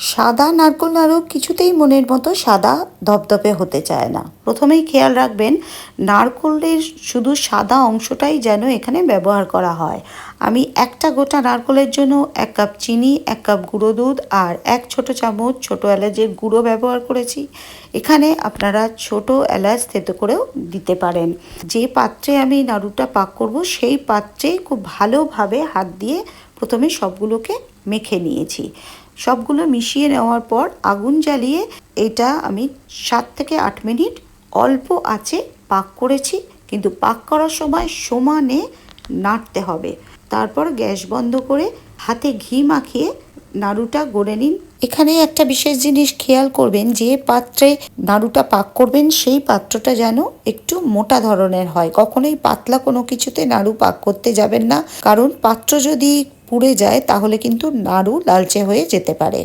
সাদা নারকোল নাড়ু কিছুতেই মনের মতো সাদা ধপধপে হতে চায় না। প্রথমেই খেয়াল রাখবেন, নারকোলের শুধু সাদা অংশটাই যেন এখানে ব্যবহার করা হয়। আমি একটা গোটা নারকোলের জন্য এক কাপ চিনি, এক কাপ গুঁড়ো দুধ আর এক ছোট চামচ ছোট এলাচের গুঁড়ো ব্যবহার করেছি। এখানে আপনারা ছোট এলাচ থেতো করেও দিতে পারেন। যে পাত্রে আমি নাড়ুটা পাক করব, সেই পাত্রে খুব ভালোভাবে হাত দিয়ে প্রথমে সবগুলোকে মেখে নিয়েছি। সবগুলো মিশিয়ে নেওয়ার পর আগুন জ্বালিয়ে এটা আমি সাত থেকে আট মিনিট অল্প আছে পাক করেছি। কিন্তু পাক করার সময় সমানে নাড়তে হবে। তারপর গ্যাস বন্ধ করে হাতে ঘি মাখিয়ে নাড়ুটা গড়ে নিন। এখানে একটা বিশেষ জিনিস খেয়াল করবেন, যে পাত্রে নাড়ুটা পাক করবেন, সেই পাত্রটা যেন একটু মোটা ধরনের হয়। কখনোই পাতলা কোনো কিছুতে নাড়ু পাক করতে যাবেন না। কারণ পাত্র যদি পুড়ে যায় তাহলে কিন্তু নাড়ু লালচে হয়ে যেতে পারে।